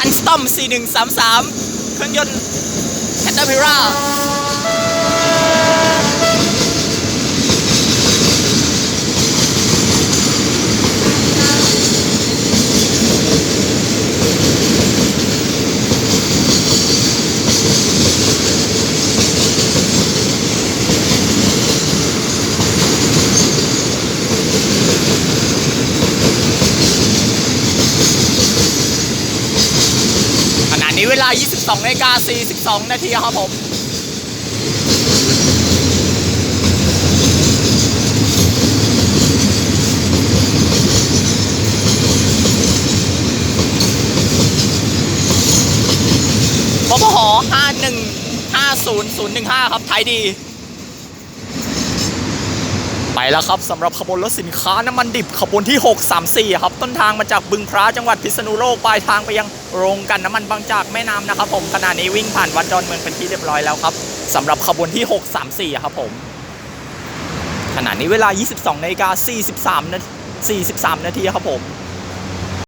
อันสตอม4133 เครื่องยนต์แคทเตอร์พิรา นี้เวลา 22นาฬิกา42 นาทีครับผมพบหอ5150015 ครับไทยดี ไปแล้วครับสำหรับขบวนรถสินค้าน้ำมันดิบขบวนที่ 634 ครับ ต้นทางมาจากบึงพระจังหวัดพิษณุโลกปลายทางไปยังโรงกันน้ำมันบางจากแม่น้ำนะครับผมขณะนี้วิ่งผ่านวัดดอนเมืองเป็นที่เรียบร้อยแล้วครับสำหรับขบวนที่ 634 ครับผมขณะนี้เวลา 22นาฬิกา43นาที43 นาทีครับผม